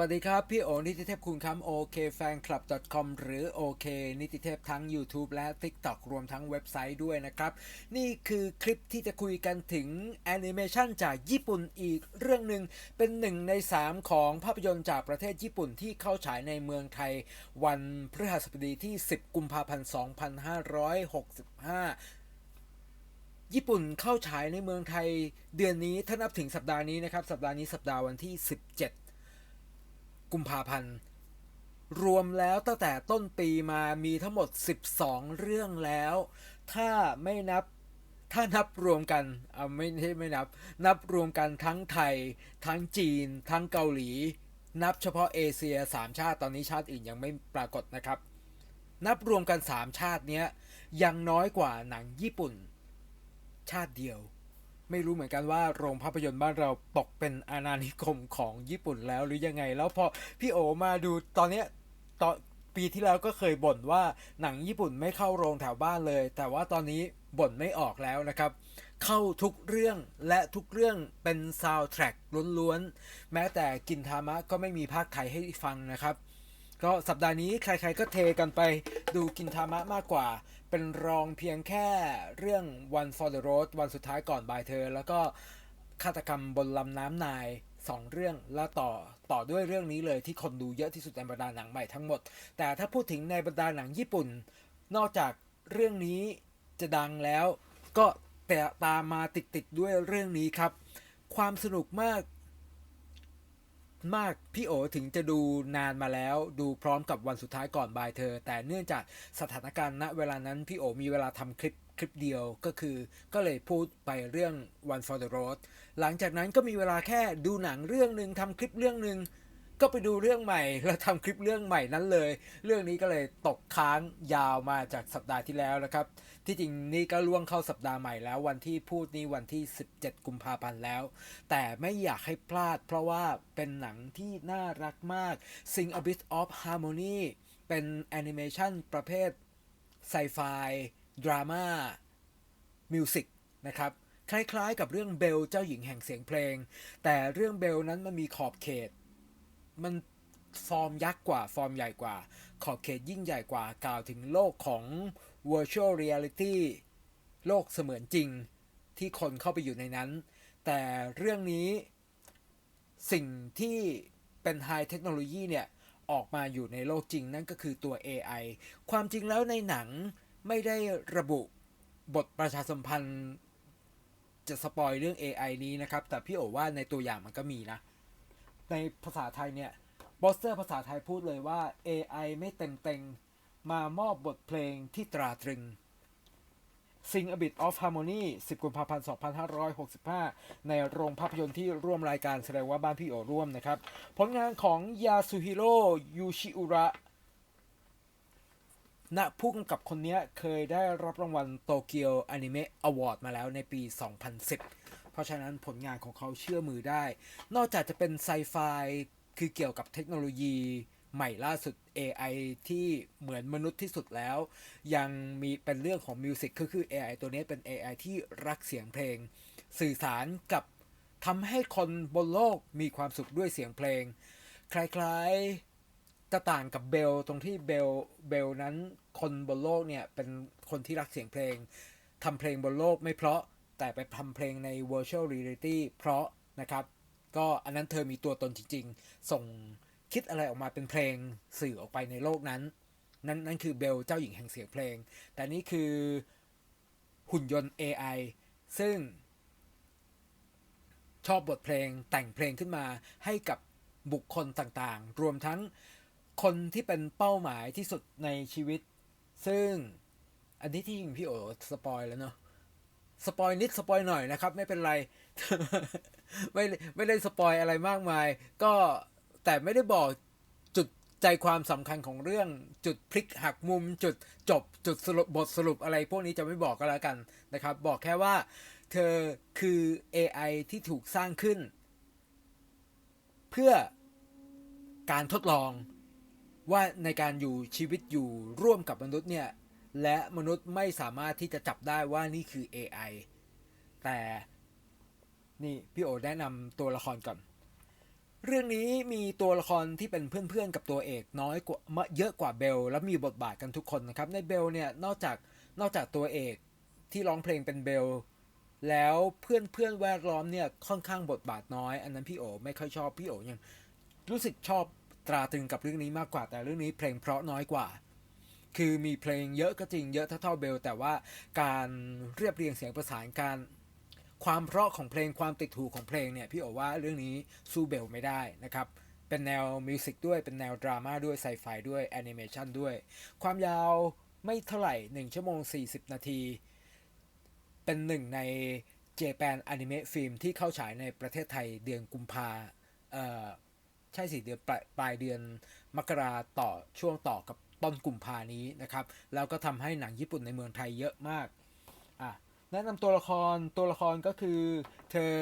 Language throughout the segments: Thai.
วัสดีครับ พี่โอนิติเทพคุณครับโอเคแฟนคลับ .com หรือโอเคนิติเทพทั้ง YouTube และ TikTok รวมทั้งเว็บไซต์ด้วยนะครับ นี่คือคลิปที่จะคุยกันถึงแอนิเมชันจากญี่ปุ่นอีกเรื่องหนึ่งเป็นหนึ่งใน 3 ของภาพยนตร์จากประเทศญี่ปุ่นที่เข้าฉายในเมืองไทย วันพฤหัสบดีที่ 10 กุมภาพันธ์ 2565ญี่ปุ่นเข้าฉายในเมืองไทยเดือนนี้ถ้านับถึงสัปดาห์นี้นะครับ สัปดาห์นี้สัปดาห์วันที่ 17 กุมภาพันธ์ รวมแล้วตั้งแต่ต้นปีมามีทั้งหมด 12 เรื่องแล้ว ถ้าไม่นับถ้านับรวมกันเอาไม่ใช่ไม่นับ นับรวมกันทั้งไทย ทั้งจีน ทั้งเกาหลี นับเฉพาะเอเชีย3ชาติตอนนี้ชาติอื่นยังไม่ปรากฏนะครับ นับรวมกัน3ชาติเนี้ยยังน้อยกว่าหนังญี่ปุ่น ชาติเดียว ไม่รู้เหมือนกันว่าโรงภาพยนตร์บ้านเราตกเป็นอาณานิคมของญี่ปุ่นแล้วหรือยังไง แล้วพอพี่โอมาดูตอนเนี้ยตอนปีที่แล้วก็เคยบ่นว่าหนังญี่ปุ่นไม่เข้าโรงแถวบ้านเลย แต่ว่าตอนนี้บ่นไม่ออกแล้วนะครับ เข้าทุกเรื่องและทุกเรื่องเป็นซาวด์แทร็กล้วนๆ แม้แต่กินทามะก็ไม่มีภาคไทยให้ฟังนะครับ ก็สัปดาห์นี้ใครๆก็เทกันไป ดูกินทามะมากกว่า เป็นรองเพียงแค่เรื่อง One for the Road วันสุดท้ายก่อนบายเธอ แล้วก็ฆาตกรรมบนลำน้ำนายสองเรื่องแล้วต่อต่อด้วยเรื่องนี้เลยที่คนดูเยอะที่สุดในบรรดาหนังใหม่ทั้งหมด แต่ถ้าพูดถึงในบรรดาหนังญี่ปุ่น นอกจากเรื่องนี้จะดังแล้ว ก็แต่ตามมาติดๆด้วยเรื่องนี้ครับ ความสนุกมาก มาก พี่โอถึงจะดูนานมาแล้ว ดูพร้อมกับวันสุดท้ายก่อนบายเธอ แต่เนื่องจากสถานการณ์ณเวลานั้นพี่โอมีเวลาทำคลิปคลิปเดียวก็คือก็เลยพูดไปเรื่อง One for the Road หลังจากนั้นก็มีเวลาแค่ดูหนังเรื่องหนึ่งทำคลิปเรื่องหนึ่ง ก็ไปดูเรื่องใหม่ แล้วทำคลิปเรื่องใหม่นั้นเลย เรื่องนี้ก็เลยตกค้างยาวมาจากสัปดาห์ที่แล้วนะครับ ที่จริงนี่ก็ล่วงเข้าสัปดาห์ใหม่แล้ว วันที่พูดนี่วันที่ 17 กุมภาพันธ์แล้ว แต่ไม่อยากให้พลาด เพราะว่าเป็นหนังที่น่ารักมาก Sing a bit of harmony เป็นแอนิเมชันประเภทไซไฟดราม่ามิวสิกนะครับคล้ายๆ กับเรื่องเบลเจ้าหญิงแห่งเสียงเพลง แต่เรื่องเบลนั้นมันมีขอบเขต มันฟอร์มยักษ์กว่าฟอร์มใหญ่กว่า ขอบเขตยิ่งใหญ่กว่ากล่าวถึงโลกของ virtual reality โลกเสมือนจริงที่คนเข้าไปอยู่ในนั้น แต่เรื่องนี้สิ่งที่เป็นไฮเทคโนโลยีเนี่ยออกมาอยู่ในโลกจริงนั่นก็คือตัว AI ความจริงแล้วในหนังไม่ได้ระบุบทประชาสัมพันธ์ จะสปอยเรื่อง AI นี้นะครับ แต่พี่โอว่าในตัวอย่างมันก็มีนะ ในภาษาไทยเนี่ยบอสเตอร์ภาษาไทยพูดเลยว่า AI ไม่เต็มเต็ง มามอบบทเพลงที่ตราตรึง Sing a bit of harmony 10 กุมภาพันธ์ 2565 ในโรงภาพยนตร์ที่ร่วมรายการแสดงว่าบ้านพี่โอร่วมนะครับ ผลงานของยาสุฮิโร่ยูชิอุระณผู้กำกับคนนี้เคยได้รับรางวัลโตเกียวอนิเมะอวอร์ดมาแล้วในปี 2010 เพราะฉะนั้นผลงานของเขาเชื่อมือได้ นอกจากจะเป็นไซไฟคือเกี่ยวกับเทคโนโลยีใหม่ล่าสุด AI ที่เหมือนมนุษย์ที่สุดแล้ว ยังมีเป็นเรื่องของมิวสิกคือคือ AI ตัวนี้เป็น AI ที่รักเสียงเพลง สื่อสารกับทำให้คนบนโลกมีความสุขด้วยเสียงเพลง คล้ายๆจะต่างกับเบลตรงที่เบลเบลนั้นคนบนโลกเนี่ยเป็นคนที่รักเสียงเพลงทำเพลงบนโลกไม่เพราะ แต่ไปทำเพลงใน virtual reality เพราะนะครับ ก็อันนั้นเธอมีตัวตนจริงๆ ส่งคิดอะไรออกมาเป็นเพลงสื่อออกไปในโลกนั้น นั่นนั่นคือเบลเจ้าหญิงแห่งเสียงเพลง แต่นี่คือหุ่นยนต์ AI ซึ่งชอบบทเพลงแต่งเพลงขึ้นมาให้กับบุคคลต่างๆ รวมทั้งคนที่เป็นเป้าหมายที่สุดในชีวิต ซึ่งอันนี้ที่ยิงพี่โอสปอยแล้วเนาะ สปอยนิดสปอยหน่อยนะครับ ไม่เป็นไร ไม่ไม่ได้สปอยอะไรมากมาย ก็แต่ไม่ได้บอกจุดใจความสำคัญของเรื่องจุดพลิกหักมุม จุดจบจุดสรุปบทสรุปอะไรพวกนี้จะไม่บอกก็แล้วกันนะครับ บอกแค่ว่า เธอคือ AI ที่ถูกสร้างขึ้น เพื่อการทดลองว่าในการอยู่ชีวิตอยู่ร่วมกับมนุษย์เนี่ย และมนุษย์ไม่สามารถที่จะจับได้ว่านี่คือ AI แต่นี่พี่โอแนะนำตัวละครก่อน เรื่องนี้มีตัวละครที่เป็นเพื่อนๆกับตัวเอกน้อยกว่าเยอะกว่าเบล แล้วมีบทบาทกันทุกคนนะครับในเบลเนี่ยนอกจากนอกจากตัวเอกที่ร้องเพลงเป็นเบล แล้วเพื่อนเพื่อนแวดล้อมเนี่ยค่อนข้างบทบาทน้อย อันนั้นพี่โอไม่ค่อยชอบพี่โอยังรู้สึกชอบตราตรึงกับเรื่องนี้มากกว่าแต่เรื่องนี้เพลงเพราะน้อยกว่า คือมีเพลงเยอะก็จริงเยอะเท่าๆเบล แต่ว่าการเรียบเรียงเสียงประสานการความเพราะของเพลงความติดหูของเพลงเนี่ยพี่โอว่าเรื่องนี้สู้เบลไม่ได้นะครับ เป็นแนวมิวสิกด้วยเป็นแนวดราม่าด้วยไซไฟด้วยแอนิเมชันด้วย ความยาวไม่เท่าไหร่ 1 ชั่วโมง 40 นาที เป็นหนึ่งในเจแปนอนิเมะฟิล์มที่เข้าฉายในประเทศไทยเดือนกุมภาเอ่อใช่สิเดือนปลายเดือนมกราต่อช่วงต่อกับ ต้นกุมภานี้นะครับ แล้วก็ทำให้หนังญี่ปุ่นในเมืองไทยเยอะมากอะแนะนำตัวละครตัวละครก็คือเธอ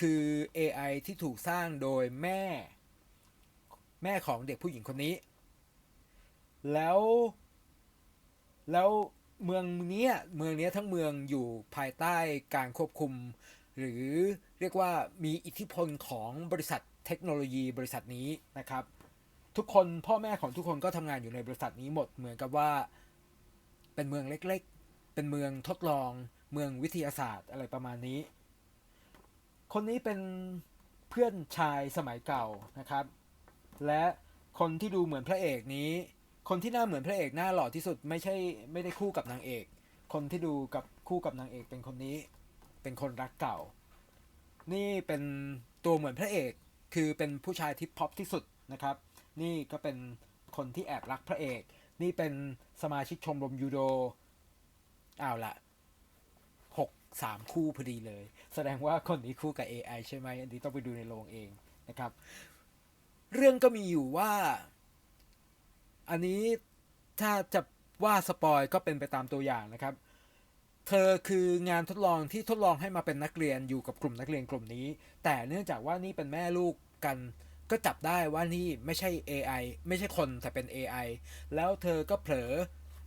คือ AI ที่ถูกสร้างโดยแม่ แม่ของเด็กผู้หญิงคนนี้ แล้ว แล้วเมืองเนี้ยเมืองเนี้ยทั้งเมืองอยู่ภายใต้การควบคุม หรือเรียกว่ามีอิทธิพลของบริษัทเทคโนโลยีบริษัทนี้นะครับ ทุกคนพ่อแม่ของทุกคนก็ทำงานอยู่ในบริษัทนี้หมดเหมือนกับว่า เป็นเมืองเล็กๆ เป็นเมืองทดลอง เมืองวิทยาศาสตร์อะไรประมาณนี้ คนนี้เป็นเพื่อนชายสมัยเก่านะครับ และคนที่ดูเหมือนพระเอกนี้ คนที่หน้าเหมือนพระเอกหน้าหล่อที่สุดไม่ใช่ไม่ได้คู่กับนางเอก คนที่ดูกับคู่กับนางเอกเป็นคนนี้ เป็นคนรักเก่า นี่เป็นตัวเหมือนพระเอกคือเป็นผู้ชายที่พ็อปที่สุดนะครับ นี่ก็เป็นคนที่แอบรักพระเอก นี่เป็นสมาชิกชมรมยูโดอ้าวละหกสามคู่พอดีเลย แสดงว่าคนนี้คู่กับ AI ใช่ไหมอันนี้ต้องไปดูในโรงเองนะครับ เรื่องก็มีอยู่ว่า อันนี้ถ้าจะว่าสปอยก็เป็นไปตามตัวอย่างนะครับ เธอคืองานทดลองที่ทดลองให้มาเป็นนักเรียนอยู่กับกลุ่มนักเรียนกลุ่มนี้ แต่เนื่องจากว่านี่เป็นแม่ลูกกัน ก็จับได้ว่านี่ไม่ใช่ AI ไม่ใช่คนแต่เป็น AI แล้วเธอก็เผลอ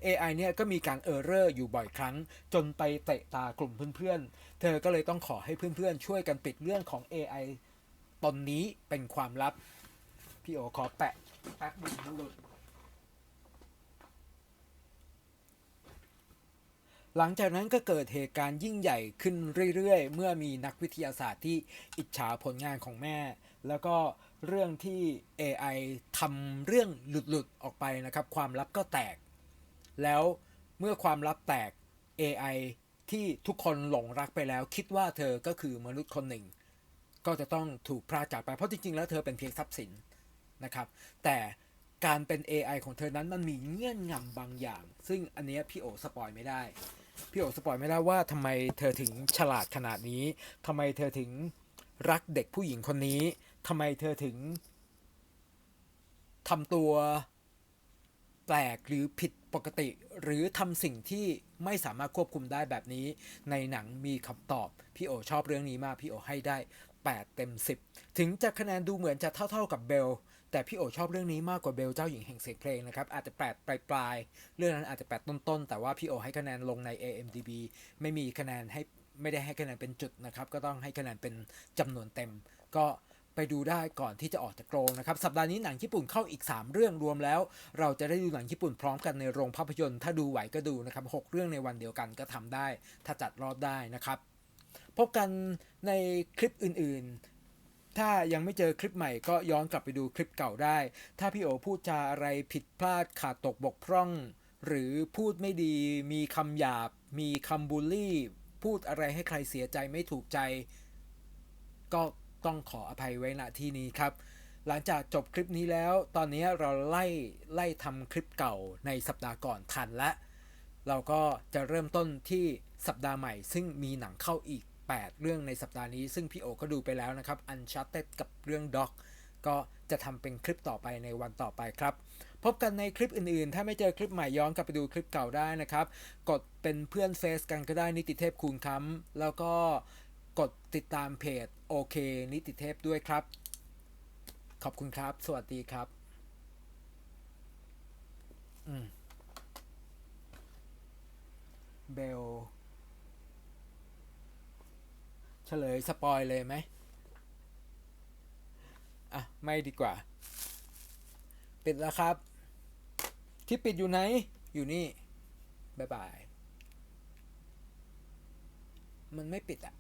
AI เนี่ยก็มีการเออร์เรอร์อยู่บ่อยครั้ง จนไปเตะตากลุ่มเพื่อนๆ เธอก็เลยต้องขอให้เพื่อนๆ ช่วยกันปิดเรื่องของ AI ตอนนี้เป็นความลับ พี่โอขอแปะแป๊บนึงหลุดหลังจากนั้นก็เกิดเหตุการณ์ยิ่งใหญ่ขึ้นเรื่อยๆ เมื่อมีนักวิทยาศาสตร์ที่อิจฉาผลงานของแม่ แล้วก็เรื่องที่ AI ทำเรื่องหลุดๆออกไปนะครับ ความลับก็แตก แล้วเมื่อความลับแตก AI ที่ทุกคนหลงรักไปแล้วคิดว่าเธอก็คือมนุษย์คนหนึ่ง ก็จะต้องถูกพรากจากไป เพราะจริงๆ แล้วเธอเป็นเพียงทรัพย์สินนะครับ แต่การเป็น AI ของเธอนั้นมันมีเงื่อนงำบางอย่าง ซึ่งอันนี้พี่โอสปอยไม่ได้ พี่โอสปอยไม่ได้ว่าทำไมเธอถึงฉลาดขนาดนี้ทำไมเธอถึงรักเด็กผู้หญิงคนนี้ ทำไมเธอถึงทำตัวแปลกหรือผิดปกติ หรือทำสิ่งที่ไม่สามารถควบคุมได้แบบนี้ ในหนังมีคำตอบ พี่โอชอบเรื่องนี้มาก พี่โอให้ได้ 8 เต็ม 10 ถึงจะคะแนนดูเหมือนจะเท่าๆกับเบล แต่พี่โอชอบเรื่องนี้มากกว่าเบลเจ้าหญิงแห่งเสียงเพลงนะครับ อาจจะแปดปลายปลายๆเรื่องนั้นอาจจะแปดต้นๆ แต่ว่าพี่โอให้คะแนนลงใน AMDB ไม่มีคะแนนให้ไม่ได้ให้คะแนนเป็นจุดนะครับ ก็ต้องให้คะแนนเป็นจำนวนเต็ม ก็ ดูได้ก่อนที่จะออกจากโรงนะครับ สัปดาห์นี้หนังญี่ปุ่นเข้าอีก 3 เรื่องรวมแล้ว เราจะได้ดูหนังญี่ปุ่นพร้อมกันในโรงภาพยนตร์ ถ้าดูไหวก็ดูนะครับหกเรื่องในวันเดียวกันก็ทำได้ ถ้าจัดรอบได้นะครับ พบกันในคลิปอื่นๆถ้ายังไม่เจอคลิปใหม่ก็ย้อนกลับไปดูคลิปเก่าได้ ถ้าพี่โอพูดจาอะไรผิดพลาดขาดตกบกพร่อง หรือพูดไม่ดีมีคำหยาบ มีคำบูลลี่ พูดอะไรให้ใครเสียใจไม่ถูกใจ ก็ ต้องขออภัยไว้ณที่นี้ครับ หลังจากจบคลิปนี้แล้ว ตอนนี้เราไล่ไล่ทำคลิปเก่าในสัปดาห์ก่อนทันและเราก็จะเริ่มต้นที่สัปดาห์ใหม่ ซึ่งมีหนังเข้าอีก 8 เรื่องในสัปดาห์นี้ ซึ่งพี่โอก็ดูไปแล้วนะครับ Uncharted กับเรื่อง Doc ก็จะทำเป็นคลิปต่อไปในวันต่อไปครับ พบกันในคลิปอื่นๆ ถ้าไม่เจอคลิปใหม่ย้อนกลับไปดูคลิปเก่าได้นะครับ กดเป็นเพื่อนเฟซกันก็ได้นิติเทพคูณค้ำแล้วก็กดติดตามเพจ โอเค นิติเทพด้วยครับ ขอบคุณครับ สวัสดีครับ อืม เบล เฉลยสปอยเลยไหมอะ ไม่ดีกว่า ปิดแล้วครับ ที่ปิดอยู่ไหน อยู่นี่ บ๊ายบาย มันไม่ปิดอะ